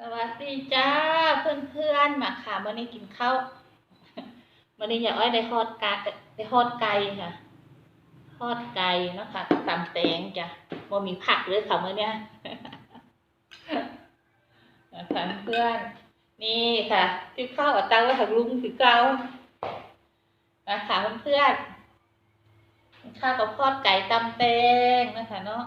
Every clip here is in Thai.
สวัสดีจ้าเพื่อนเพื่อนๆมาค่ะวันนี้กินข้าววันนี้อย่าอ้อยได้ทอดกาได้ทอดไก่ค่ะทอดไก่เนาะคะกับตำแตงจ้ะบ่มีผักเลยค่ะมื่อเนี้ยนะคะเพื่อนนี่ค่ะที่ข้าวกับตังไว้ถักลุงคือเก่านะคะเพื่อนๆข้าวกับทอดไก่ตำแตงนะคะเนาะ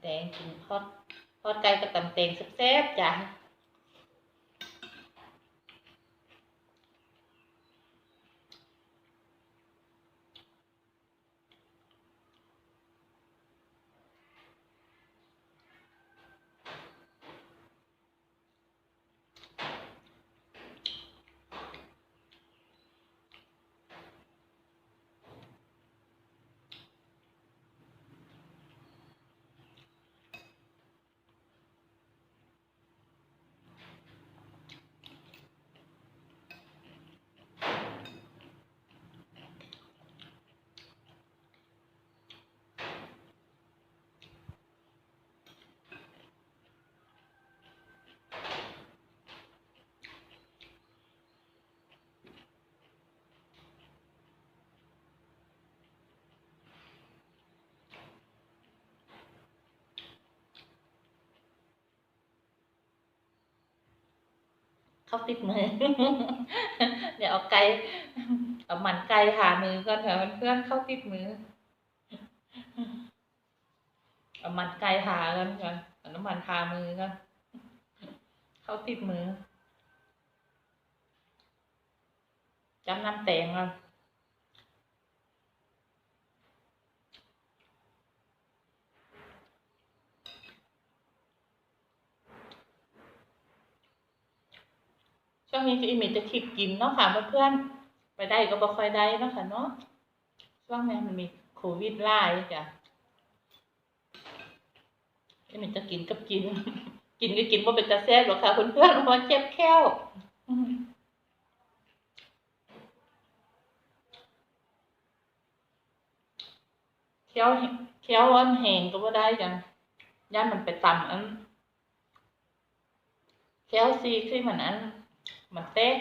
แตงกินทอดทอดไก่กับตำแตงแซ่บๆจ้ะ เข้าติดมือ เดี๋ยวเอาไก่เอาหมันไก่หามือก่อนเถอะเพื่อนเข้าติดมือเอามันไก่หากันก่อนเอาน้ำมันทามือก่อนเข้าติดมือจำน้ำแตงก่อน ช่วงนี้จะอีมิจะคลิปกินเนาะค่ะเพื่อนๆไปได้ก็บ่ค่อยได้เนาะค่ะเนาะช่วงนี้มันมีโควิดไล่จ้ะนี่มันจะกินกับกิน กินก็กินว่าเป็นตาแซ่บหรอกค่ะเพื่อนๆเพราะเจ็บแค้วอืมแค้วแค้วอันแห้งก็บ่าได้จังย่านมันไปต่ำอันแค้วซีคือมันอันมัน แตก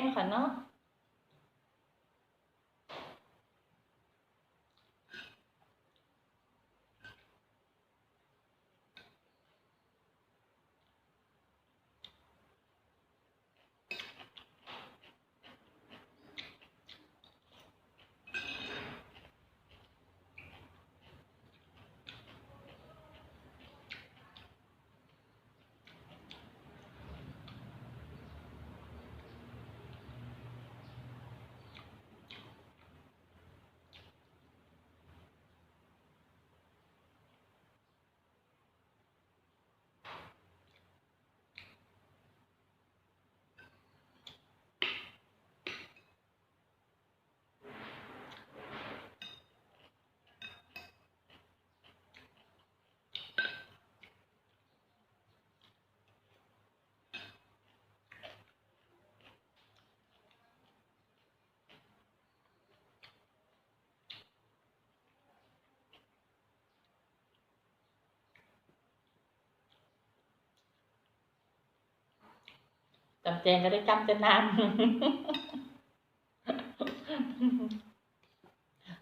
จำแจงก็ได้จำจะนาน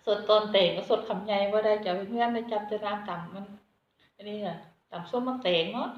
สดตอนเต่งก็สดคำใหญ่ว่าได้จะเพื่อนได้จำจะนานต่ำมันอันนี้อะต่ำส้มมันเต่งเนาะ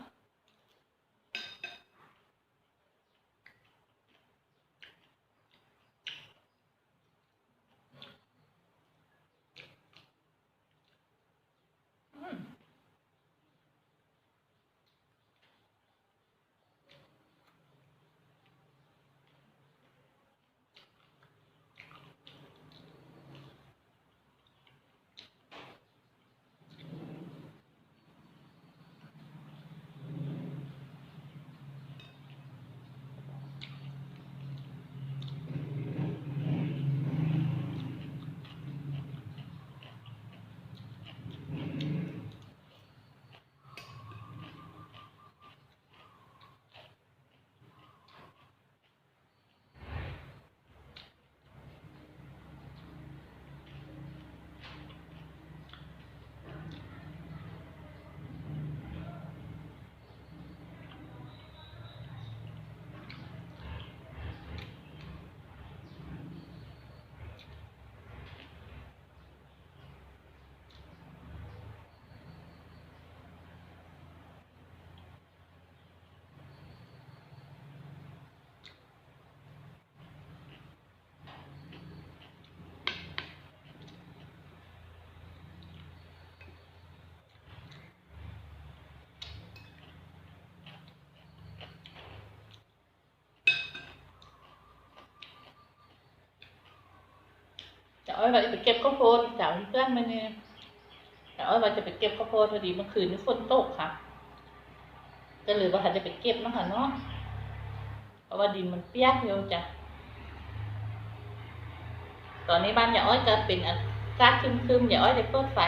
อ้อยว่าจะไปเก็บข้าวโพดจากเพื่อนมาเนี่ยแต่อ้อยว่าจะไปเก็บข้าวโพดพอดีเมื่อคืนนี้ฝนตกค่ะ ก็เลยว่าจะไปเก็บนะคะเนาะเพราะว่าดินมันเปียกอยู่จ้ะตอนนี้บ้านอย่าอ้อยก็เป็นอากาศคึมๆอย่าอ้อยได้เปิดไฟ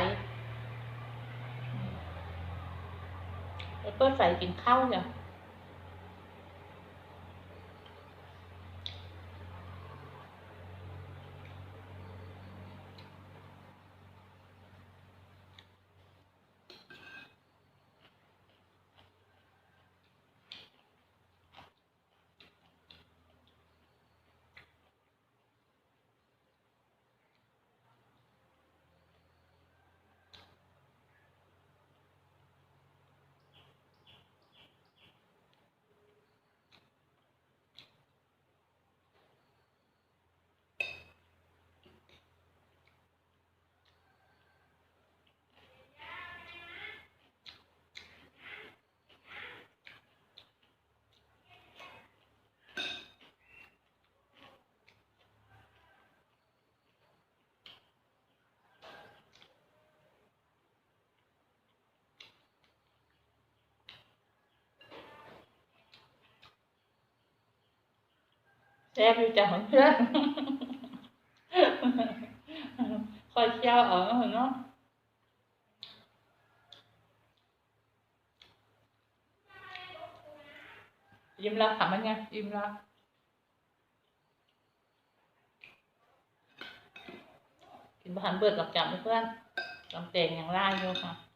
ได้เปิดไฟกินข้าวจ้ะ แซ่บอยู่จ้ะเพื่อนคอยเคี่ยวเอาเนาะยิ้มแล้วค่ะมันไงยิ้มแล้วกินบะหันเบิดหลับจำเพื่อนจำเตงอย่างร่ายอยู่ค่ะ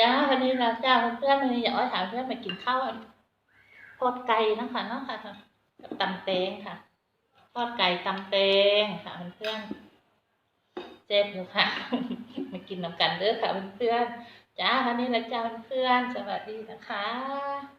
จ้าวันนี้เราจ้าเพื่อนๆวันนี้อยากให้ถามเพื่อนมากินข้าวทอดไก่นะคะเนาะค่ะกับตำเตงค่ะทอดไก่ตำเตงค่ะเพื่อนเจ็บอยู่ค่ะมากินน้ำกันเด้อค่ะเพื่อนจ้าวันนี้เราจ้าเพื่อนสวัสดีนะคะ